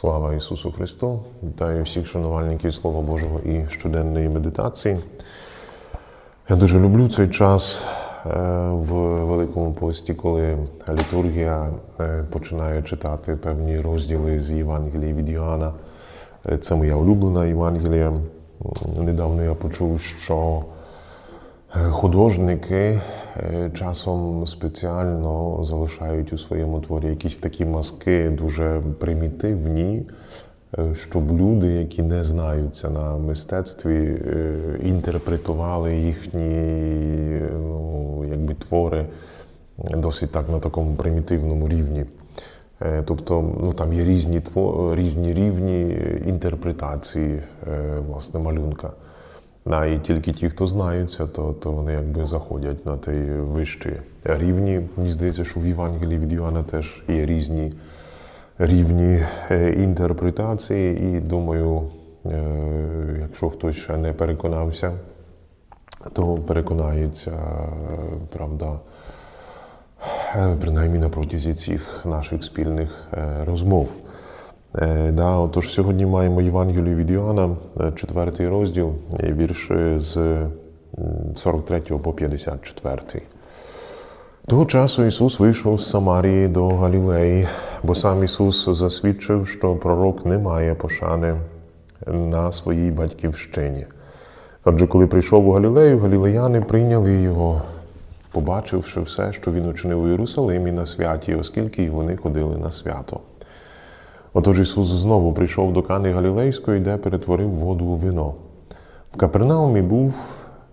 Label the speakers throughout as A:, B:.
A: Слава Ісусу Христу! Вітаю всіх шанувальників Слова Божого і щоденної медитації. Я дуже люблю цей час е, в Великому пості, коли літургія е, починає читати певні розділи з Євангелії від Йоанна. Е, Це моя улюблена Євангелія. Недавно я почув, що Художники е, часом спеціально залишають у своєму творі якісь такі маски дуже примітивні, е, щоб люди, які не знаються на мистецтві, е, інтерпретували їхні ну, якби, твори досить так на такому примітивному рівні. Е, Тобто ну, там є різні, різні рівні інтерпретації е, власне, малюнка. Да, і тільки ті, хто знаються, то, то вони якби заходять на той вищий рівні. Мені здається, що в Євангелії від Йоанна теж є різні рівні е, інтерпретації. І думаю, е, якщо хтось ще не переконався, то переконається, е, правда, принаймні на протязі цих наших спільних розмов. Е, Да, отож, сьогодні маємо Євангелію від Іоанна, е, четвертий розділ, е, вірші з 43 по 54. Того часу Ісус вийшов з Самарії до Галілеї, бо сам Ісус засвідчив, що пророк не має пошани на своїй батьківщині. Отже, коли прийшов у Галілею, галілеяни прийняли його, побачивши все, що він учинив у Єрусалимі на святі, оскільки й вони ходили на свято. Отож Ісус знову прийшов до Кани Галілейської, де перетворив воду у вино. В Капернаумі був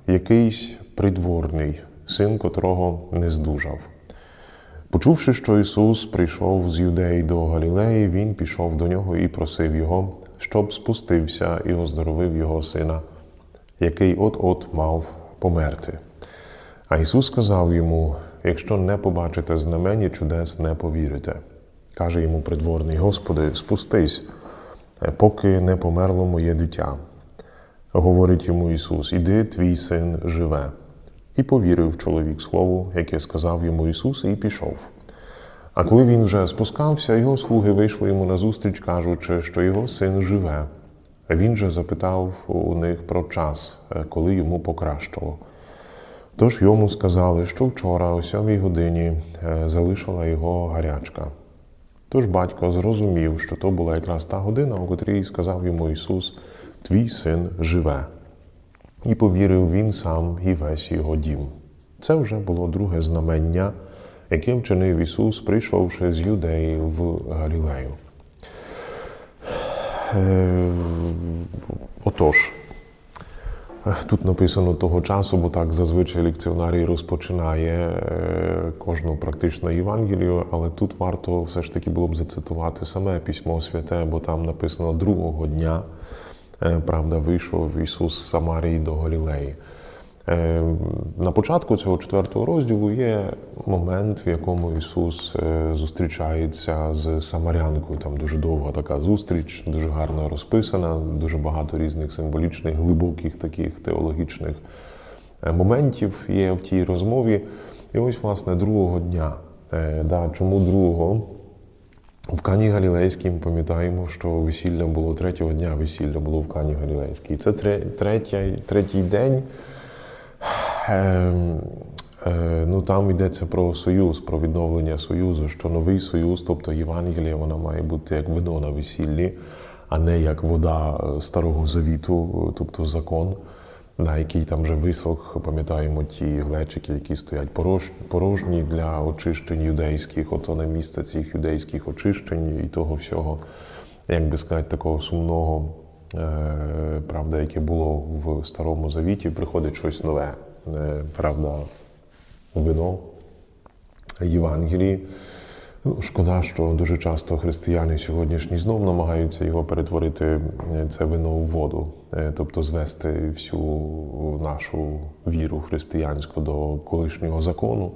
A: якийсь придворний, син котрого не здужав. Почувши, що Ісус прийшов з Юдеї до Галілеї, Він пішов до нього і просив його, щоб спустився і оздоровив його сина, який от-от мав померти. А Ісус сказав йому: якщо не побачите знамені чудес, не повірите. Каже йому придворний: Господи, спустись, е, поки не померло моє дитя. Говорить йому Ісус: Іди, твій син живе. І повірив чоловік слову, яке сказав йому Ісус, і пішов. А коли він вже спускався, його слуги вийшли йому назустріч, кажучи, що його син живе. Він же запитав у них про час, е, коли йому покращило. Тож йому сказали, що вчора, о сьомій годині, е, залишила його гарячка. Тож батько зрозумів, що то була якраз та година, у котрій сказав йому Ісус: Твій син живе. І повірив він сам і весь його дім. Це вже було друге знамення, яке вчинив Ісус, прийшовши з Юдеї в Галілею. Е, Отож, Тут написано того часу, бо так зазвичай лекціонарій розпочинає е, кожну практично Євангелію, але тут варто все ж таки було б зацитувати саме письмо святе, бо там написано другого дня, е, правда, вийшов Ісус з Самарії до Галілеї. Е, На початку цього четвертого розділу є момент, в якому Ісус е, зустрічається з Самарянкою. Там дуже довга така зустріч, дуже гарно розписана, дуже багато різних символічних, глибоких таких теологічних е, моментів є в тій розмові. І ось, власне, другого дня. Да, чому другого? В Кані Галілейській ми пам'ятаємо, що весілля було третього дня весілля було в Кані Галілейській. Це третій, третій день. Ем, е, Ну, там йдеться про союз, про відновлення союзу, що новий союз, тобто Євангелія, вона має бути як вино на весіллі, а не як вода е, старого завіту, е, тобто закон, на який там вже висох, пам'ятаємо ті глечики, які стоять порож- порожні для очищень юдейських, ото на місце цих юдейських очищень і того всього, як би сказати, такого сумного. Правда, яке було в Старому Завіті, приходить щось нове. Е, Правда, вино Євангелії. Ну, шкода, що дуже часто християни сьогоднішні знов намагаються його перетворити е, це вино в воду, е, тобто звести всю нашу віру християнську до колишнього закону.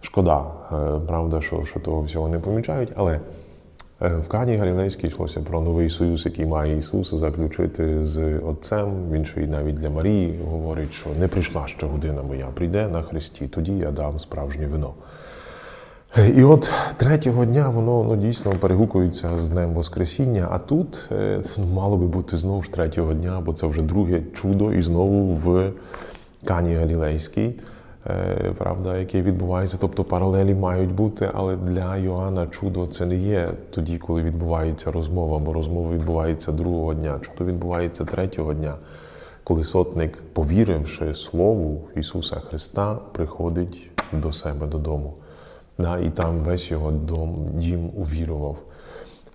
A: Шкода, правда, що, що того всього не помічають, але В Кані Галілейській йшлося про новий союз, який має Ісус заключити з Отцем. Він ще й навіть для Марії говорить, що не прийшла ще година моя, прийде на Христі, тоді я дам справжнє вино. І от третього дня воно ну, дійсно перегукується з Днем Воскресіння, а тут е, ну, мало би бути знову ж третього дня, бо це вже друге чудо і знову в Кані Галілейській, е, правда, яке відбувається. Тобто паралелі мають бути, але для Йоанна чудо це не є тоді, коли відбувається розмова, бо розмова відбувається другого дня. Чудо відбувається третього дня, коли сотник, повіривши Слову Ісуса Христа, приходить до себе додому. Да, і там весь його дом, дім увірував.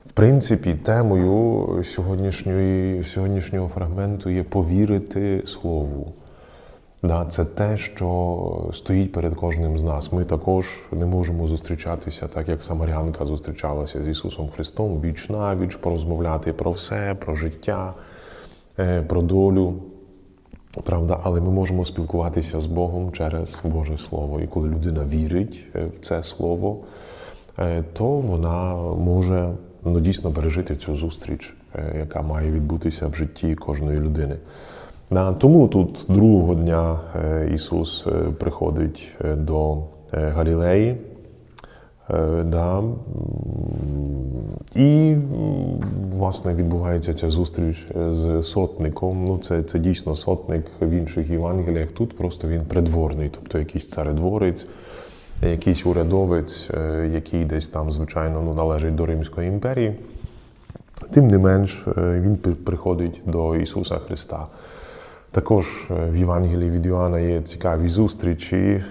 A: В принципі, темою сьогоднішньої, сьогоднішнього фрагменту є повірити Слову. Да, це те, що стоїть перед кожним з нас. Ми також не можемо зустрічатися, так як Самарянка зустрічалася з Ісусом Христом, віч на віч, порозмовляти про все, про життя, е, про долю. Правда, але ми можемо спілкуватися з Богом через Боже Слово. І коли людина вірить е, в це слово, е, то вона може ну, дійсно пережити цю зустріч, яка має відбутися в житті кожної людини. Тому тут другого дня е, Ісус е, приходить е, до Галілеї. Да. І, власне, відбувається ця зустріч з сотником. Ну, це, це дійсно сотник в інших Євангеліях. Тут просто він придворний, тобто якийсь царедворець, якийсь урядовець, який десь там, звичайно, ну, належить до Римської імперії. Тим не менш, він приходить до Ісуса Христа. Також е, в Євангелії від Йоанна є цікаві зустрічі. Е,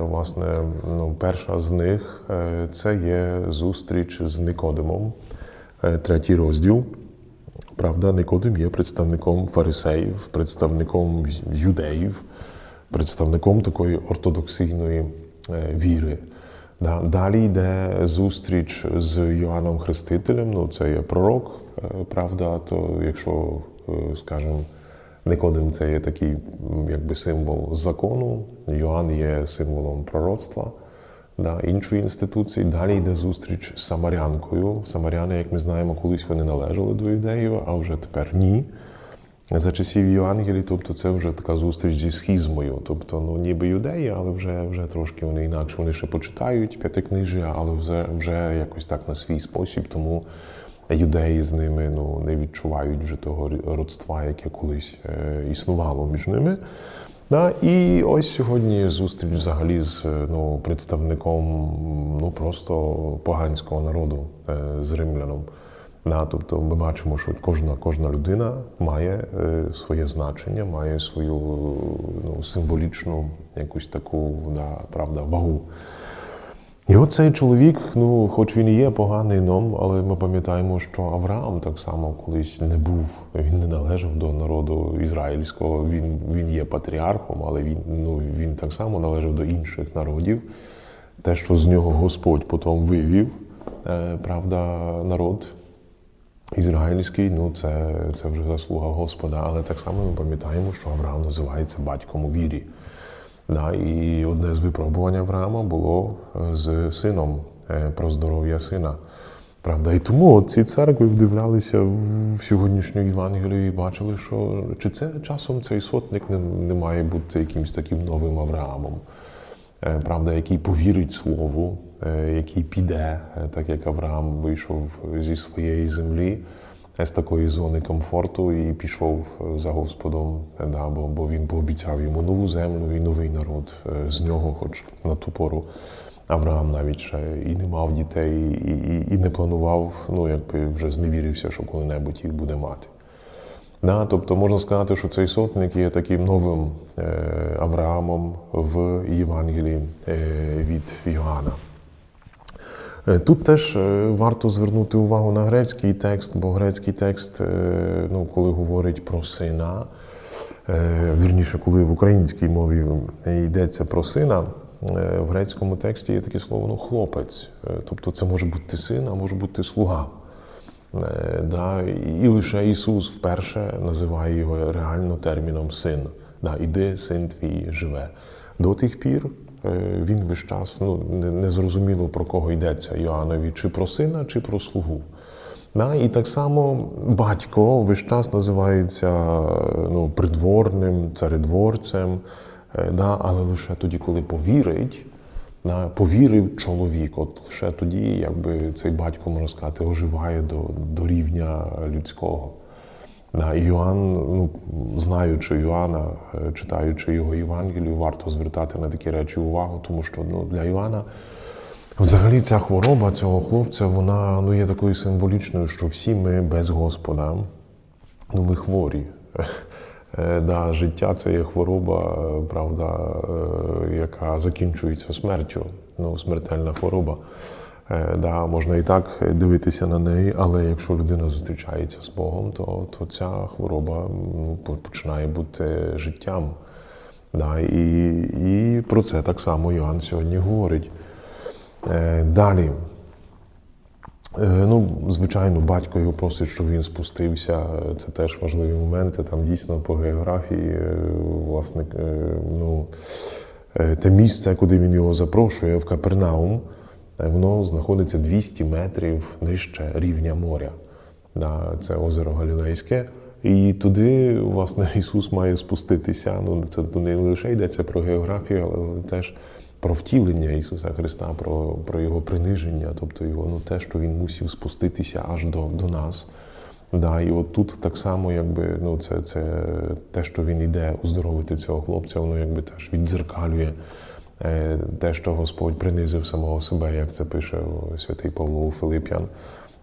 A: Власне, ну, перша з них е, це є зустріч з Никодимом, третій розділ. Правда, Никодим є представником фарисеїв, представником юдеїв, представником такої ортодоксійної віри. Далі йде зустріч з Йоанном Хрестителем. Ну, це є пророк, правда, то якщо, скажімо, Никодим це є такий якби символ закону, Йоанн є символом пророцтва да, іншої інституції. Далі йде зустріч з Самарянкою. Самаряни, як ми знаємо, колись вони належали до юдеїв, а вже тепер ні. За часів Євангелії, тобто це вже така зустріч зі схізмою. Тобто, ну ніби юдеї, але вже, вже трошки вони інакше. Вони ще почитають п'ятикнижжя, але вже, вже якось так на свій спосіб. Тому юдеї з ними ну, не відчувають вже того родства, яке колись е, існувало між ними. Да, і ось сьогодні зустріч взагалі з е, ну, представником ну, просто поганського народу, е, з римляном. Да, тобто ми бачимо, що кожна, кожна людина має своє значення, має свою ну, символічну якусь таку да, правда, вагу. І от цей чоловік, ну, хоч він і є поганий ном, але ми пам'ятаємо, що Авраам так само колись не був, він не належав до народу ізраїльського. Він, він є патріархом, але він, ну, він так само належав до інших народів. Те, що з нього Господь потім вивів, е, правда, народ ізраїльський, ну це, це вже заслуга Господа. Але так само ми пам'ятаємо, що Авраам називається батьком у вірі. Да, і одне з випробувань Авраама було е, з сином е, про здоров'я сина. Правда, і тому ці церкви вдивлялися в сьогоднішню Євангелію і бачили, що чи це часом цей сотник не, не має бути якимось таким новим Авраамом, Е, правда, який повірить слову, який піде, так як Авраам вийшов зі своєї землі, з такої зони комфорту і пішов е, за Господом, да, бо, бо він пообіцяв йому нову землю і новий народ е, з нього, хоч на ту пору. Авраам навіть ще і не мав дітей, і, і, і не планував, ну якби вже зневірився, що коли-небудь їх буде мати. Да, тобто можна сказати, що цей сотник є таким новим е, Авраамом в Євангелії е, від Йоанна. Е, Тут теж е, варто звернути увагу на грецький текст, бо грецький текст, е, ну, коли говорить про сина, вірніше, коли в українській мові йдеться про сина, в грецькому тексті є таке слово ну, хлопець. Тобто це може бути син, а може бути слуга. Да, і лише Ісус вперше називає його реально терміном син. Да, Іди, син твій живе. До тих пір він весь час ну, не, про кого йдеться Йоаннові, чи про сина, чи про слугу. Да, і так само батько весь час називається е, ну, придворним, царедворцем, е, да, але лише тоді, коли повірить, повірив чоловік. От лише тоді, якби цей батько, можна сказати, оживає до, до рівня людського. Да, Йоанн, ну, знаючи Йоанна, е, читаючи його Євангелію, варто звертати на такі речі увагу, тому що ну, для Івана взагалі ця хвороба цього хлопця, вона ну, є такою символічною, що всі ми без Господа, ну, ми хворі. Е, Да, життя це є хвороба, е, правда, яка закінчується смертю. Ну, смертельна хвороба. Е, Да, можна і так дивитися на неї, але якщо людина зустрічається з Богом, то, то ця хвороба починає бути життям. Да, і, і про це так само Йоанн сьогодні говорить. Е, Далі. Е, Ну, звичайно, батько його просить, щоб він спустився. Це теж важливі моменти. Там дійсно по географії, власне, ну, те місце, куди він його запрошує, в Капернаум, воно знаходиться 200 метрів нижче рівня моря. Це озеро Галілейське. І туди, власне, Ісус має спуститися. Ну, це не лише йдеться про географію, але теж про втілення Ісуса Христа, про, про Його приниження, тобто його, ну, те, що Він мусив спуститися аж до, до нас. Да, і от тут так само, якби ну, це, це те, що він йде оздоровити цього хлопця, воно якби теж віддзеркалює те, що Господь принизив самого себе, як це пише святий Павло Филип'ян,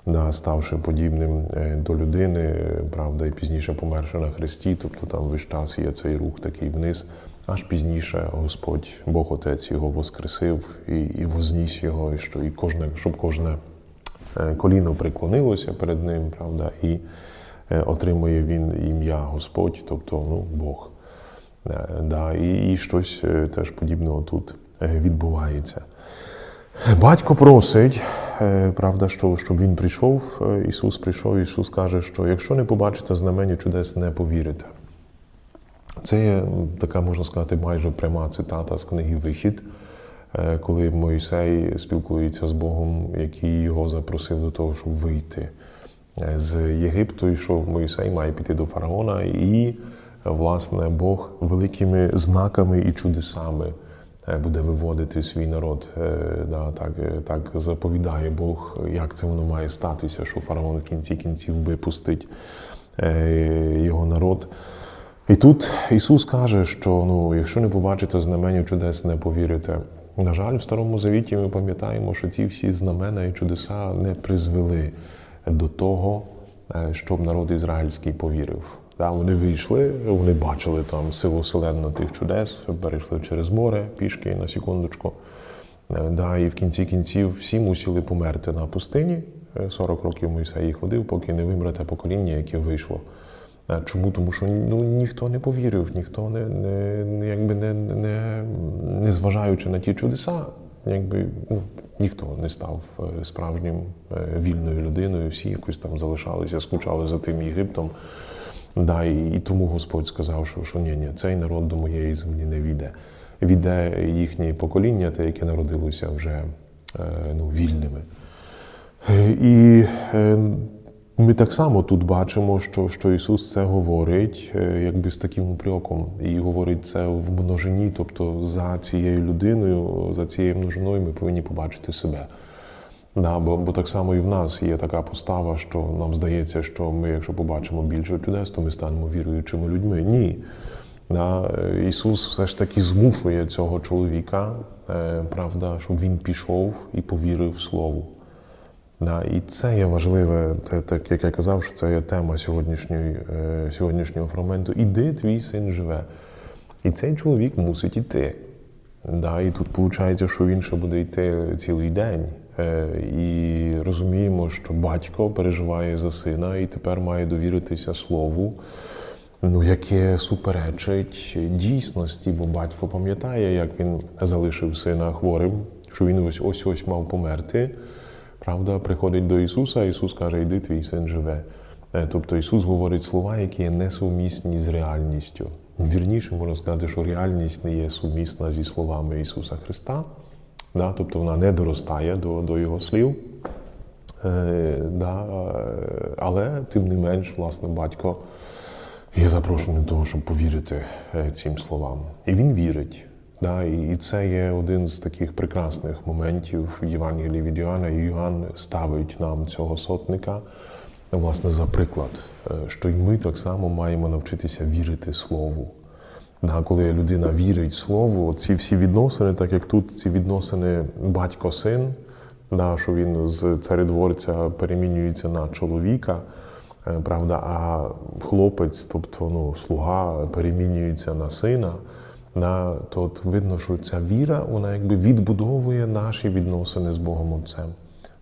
A: да, ставши подібним е, до людини, е, правда, і пізніше померши на хресті, тобто там весь час є цей рух такий вниз. Аж пізніше Господь, Бог Отець його воскресив і, і возніс його, і що і кожне, щоб кожне е, коліно приклонилося перед ним, правда, і е, отримує він ім'я Господь, тобто ну, Бог. Е, Да, і, і щось е, теж подібного тут е, відбувається. Батько просить, правда, що, щоб він прийшов. Ісус прийшов, Ісус каже, що якщо не побачите знамені чудес, не повірите. Це є така, можна сказати, майже пряма цитата з книги Вихід, коли Мойсей спілкується з Богом, який його запросив до того, щоб вийти з Єгипту, і що Мойсей має піти до фараона, і, власне, Бог великими знаками і чудесами е, буде виводити свій народ. Е, Да, так, е, так заповідає Бог, як це воно має статися, що фараон в кінці кінців випустить його народ. І тут Ісус каже, що ну, якщо не побачите знаменів чудес, не повірите. На жаль, в Старому Завіті ми пам'ятаємо, що ці всі знамена і чудеса не призвели до того, щоб народ ізраїльський повірив. Да, вони вийшли, вони бачили там силу вселенну тих чудес, перейшли через море пішки на секундочку. Е, Да, і в кінці кінців всі мусили померти на пустині. Е, 40 років Мойсей їх водив, поки не вимре те покоління, яке вийшло. Е, Чому? Тому що ну, ніхто не повірив, ніхто не, не, якби не, не, не зважаючи на ті чудеса, якби ну, ніхто не став е, справжнім е, вільною людиною, всі якось там залишалися, скучали за тим Єгиптом. Да, і, і тому Господь сказав, що, що ні, ні, цей народ до моєї землі не війде. Війде їхнє покоління, те, яке народилося вже е, ну, вільними. І е, ми так само тут бачимо, що, що Ісус це говорить е, якби з таким упреком, і говорить це в множині, тобто за цією людиною, за цією множиною ми повинні побачити себе. Да, бо, бо так само і в нас є така постава, що нам здається, що ми, якщо побачимо більше чудес, то ми станемо віруючими людьми. Ні. Да, е, Ісус все ж таки змушує цього чоловіка, е, правда, щоб він пішов і повірив Слову. Да, і це є важливе, це, так як я казав, що це є тема сьогоднішньої, е, сьогоднішнього фрагменту. Іди, твій син живе. І цей чоловік мусить іти. Да, і тут виходить, що він ще буде йти цілий день. Е, і розуміємо, що батько переживає за сина і тепер має довіритися слову, ну, яке суперечить дійсності, бо батько пам'ятає, як він залишив сина хворим, що він ось ось ось мав померти. Правда, приходить до Ісуса, Ісус каже, йди, твій син живе. Е, Тобто Ісус говорить слова, які є несумісні з реальністю. Вірніше можна сказати, що реальність не є сумісна зі словами Ісуса Христа, да? тобто вона не доростає до, до Його слів. Е, да? е, Але тим не менш, власне, батько є запрошений до того, щоб повірити е, цим словам. І він вірить. Да, і це є один з таких прекрасних моментів в Євангелії від Йоанна. І Йоанн ставить нам цього сотника, власне, за приклад, е, що й ми так само маємо навчитися вірити Слову. Да, коли людина вірить Слову, ці всі відносини, так як тут ці відносини батько-син, да, що він з царедворця перемінюється на чоловіка, е, правда, а хлопець, тобто ну, слуга, перемінюється на сина, да, то от видно, що ця віра вона якби відбудовує наші відносини з Богом Отцем.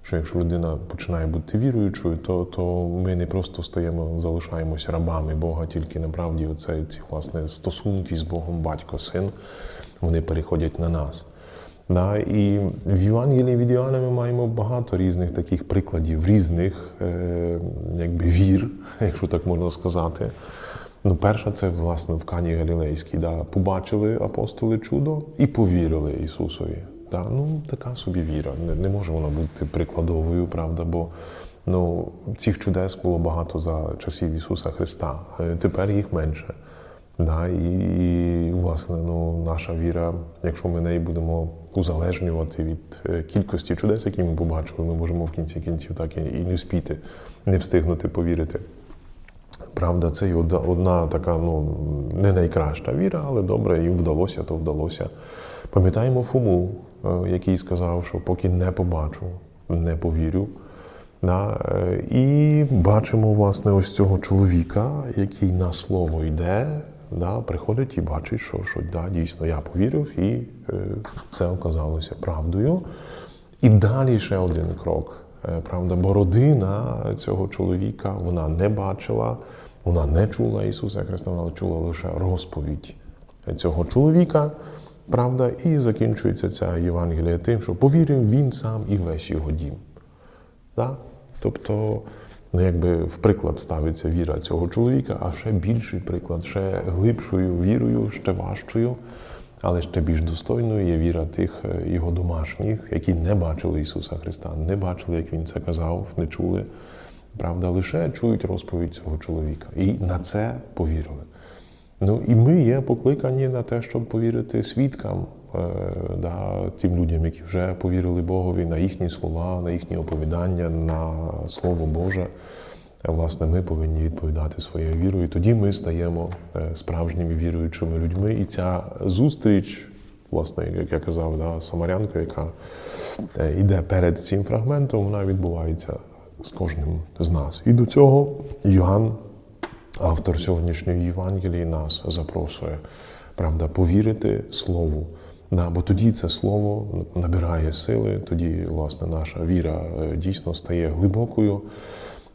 A: Що якщо людина починає бути віруючою, то, то ми не просто стаємо, залишаємося рабами Бога, тільки направді оце, ці власне стосунки з Богом, батько, син, вони переходять на нас. Да, і в Євангелії від Іоанна ми маємо багато різних таких прикладів, різних е, якби вір, якщо так можна сказати. Ну, перша це власне в Кані Галілейській. Да, побачили апостоли чудо і повірили Ісусові. Да, ну, така собі віра. Не, не може вона бути прикладовою, правда, бо ну, цих чудес було багато за часів Ісуса Христа. Тепер їх менше. Да, і, і, власне, ну, наша віра, якщо ми неї будемо узалежнювати від е, кількості чудес, які ми побачили, ми можемо в кінці кінців так і, не вспіти, не встигнути повірити. Правда, це і одна, така ну, не найкраща віра, але добре, їм вдалося, то вдалося. Пам'ятаємо Фому, е, який сказав, що поки не побачу, не повірю. Да? е, І бачимо, власне, ось цього чоловіка, який на слово йде, да? приходить і бачить, що, що да, дійсно я повірив, і е, це оказалося правдою. І далі ще один крок. Правда, бо родина цього чоловіка вона не бачила, вона не чула Ісуса Христа, вона чула лише розповідь цього чоловіка. Правда, і закінчується ця Євангелія тим, що повірив він сам і весь його дім. Да? Тобто, ну, якби в приклад ставиться віра цього чоловіка, а ще більший приклад, ще глибшою вірою, ще важчою, але ще більш достойною є віра тих е, його домашніх, які не бачили Ісуса Христа, не бачили, як Він це казав, не чули. Правда, лише чують розповідь цього чоловіка. І на це повірили. Ну і ми є покликані на те, щоб повірити свідкам, е, да, тим людям, які вже повірили Богові на їхні слова, на їхні оповідання, на Слово Боже. Е, Власне, ми повинні відповідати своєю вірою. І тоді ми стаємо е, справжніми віруючими людьми. І ця зустріч, власне, як я казав, да, самарянка, яка е, йде перед цим фрагментом, вона відбувається з кожним з нас. І до цього Йоанн автор сьогоднішньої Євангелії нас запрошує, правда, повірити Слову. Бо тоді це слово набирає сили, тоді, власне, наша віра е, дійсно стає глибокою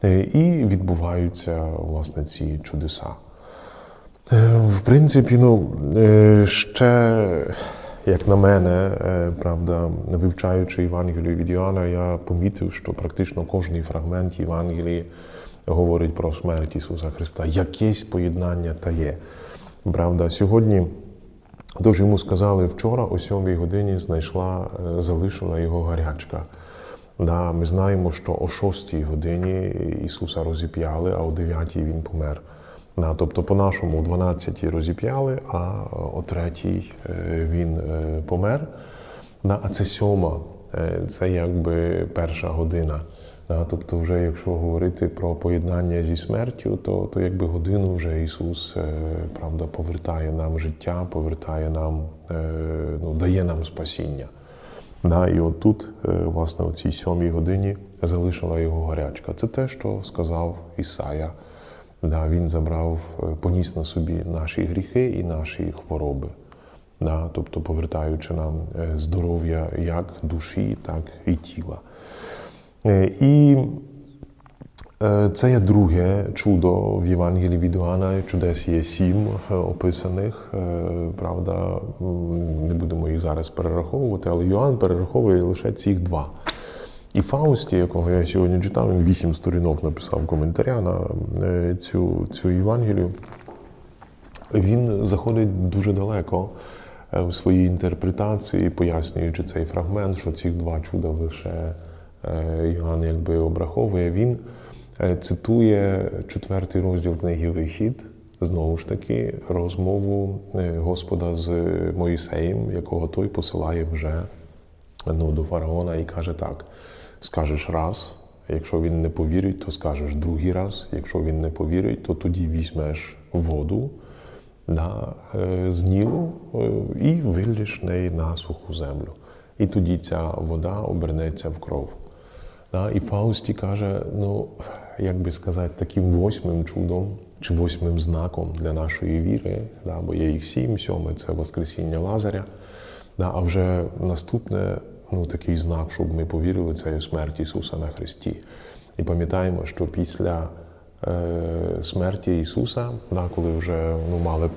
A: е, і відбуваються, власне, ці чудеса. Е, В принципі, ну, ще, як на мене, е, правда, вивчаючи Євангелію від Іоанна, я помітив, що практично кожний фрагмент Євангелії говорить про смерть Ісуса Христа. Якесь поєднання та є. Правда, сьогодні, тож йому сказали, вчора о сьомій годині знайшла, е, залишила його гарячка. Да, ми знаємо, що о 6 годині Ісуса розіп'яли, а о 9 Він помер. Да, тобто, по-нашому, о 12 розіп'яли, а о 3 Він е, помер. Да, а це сьома, е, це якби перша година. Да, тобто, вже якщо говорити про поєднання зі смертю, то, то якби годину вже Ісус е, правда повертає нам життя, повертає нам, е, ну, дає нам спасіння. Да, і от тут, е, власне, у цій сьомій годині залишила його гарячка. Це те, що сказав Ісая. Да, він забрав, е, поніс на собі наші гріхи і наші хвороби. Да, тобто повертаючи нам е, здоров'я як душі, так і тіла. Е, І це є друге чудо в Євангелії від Іоанна. Чудес є сім описаних. Правда, не будемо їх зараз перераховувати, але Йоанн перераховує лише цих два. І Фаусті, якого я сьогодні читав, він вісім сторінок написав коментаря на е, цю, цю Євангелію. Він заходить дуже далеко е, в своїй інтерпретації, пояснюючи цей фрагмент, що ці два чуда лише е, Йоанн якби обраховує. Він цитує четвертий розділ книги Вихід, знову ж таки розмову Господа з Моїсеєм, якого той посилає вже ну, до фараона і каже так: скажеш раз, якщо він не повірить, то скажеш другий раз. Якщо він не повірить, то тоді візьмеш воду на, е, з Нілу е, і виллєш неї на суху землю. І тоді ця вода обернеться в кров. Да, і Фаусті каже: ну, як би сказати, таким восьмим чудом чи восьмим знаком для нашої віри, да, бо є їх сім, сьоме це Воскресіння Лазаря. Да, а вже наступне, ну, такий знак, щоб ми повірили, це є смерть Ісуса на Христі. І пам'ятаємо, що після е, смерті Ісуса, да, коли вже ну, мали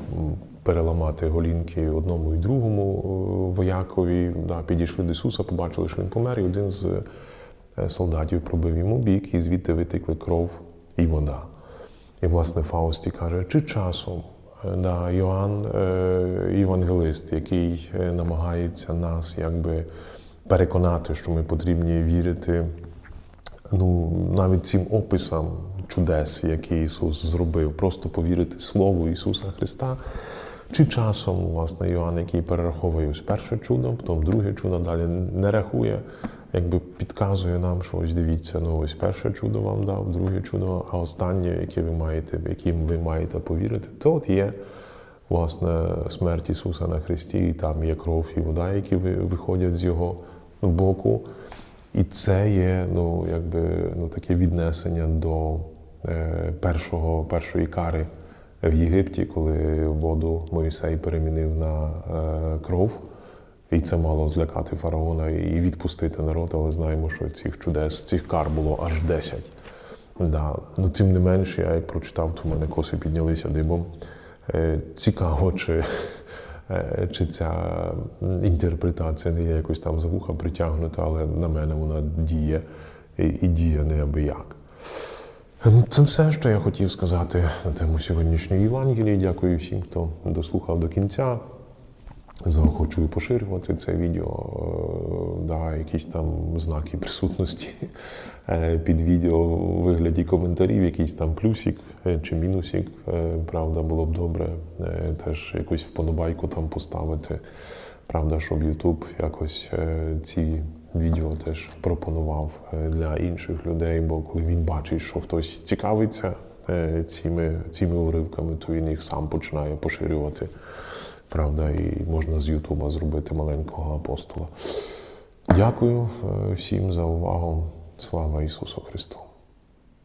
A: переламати голінки одному і другому е, воякові, да, підійшли до Ісуса, побачили, що Він помер, і один з е, солдатів пробив йому бік, і звідти витекли кров і вода. І, власне, Фаусті каже, чи часом е, да, Йоанн, євангелист, який намагається нас якби переконати, що ми потрібні вірити ну, навіть цим описам чудес, які Ісус зробив, просто повірити Слову Ісуса Христа. Чи часом, власне, Йоанн, який перераховує ось перше чудо, потім друге чудо далі не рахує, якби підказує нам, що ось дивіться, ну ось перше чудо вам дав, друге чудо, а останнє, яке ви маєте, яким ви маєте повірити, то от є власне смерть Ісуса на Христі, і там є кров і вода, які ви- виходять з Його боку. І це є ну, якби, ну, таке віднесення до е, першого, першої кари в Єгипті, коли воду Моїсей перемінив на е, кров. І це мало злякати фараона і відпустити народ, але знаємо, що цих чудес, цих кар було аж 10. Да. Ну, тим не менш, я як прочитав, то в мене коси піднялися дибом. Е, Цікаво, чи, чи ця інтерпретація не є якось там за вуха притягнута, але на мене вона діє і, діє неабияк. Ну, Це все, що я хотів сказати на тему сьогоднішньої Євангелії. Дякую всім, хто дослухав до кінця. Заохочую поширювати це відео, е, да, якісь там знаки присутності е, під відео у вигляді коментарів, якийсь там плюсик е, чи мінусик. Правда, було б добре теж якусь вподобайку там поставити. Правда, щоб Ютуб якось ці відео теж пропонував для інших людей, бо коли він бачить, що хтось цікавиться цими, цими уривками, то він їх сам починає поширювати. Правда, і можна з Ютуба зробити маленького апостола. Дякую е, всім за увагу. Слава Ісусу Христу!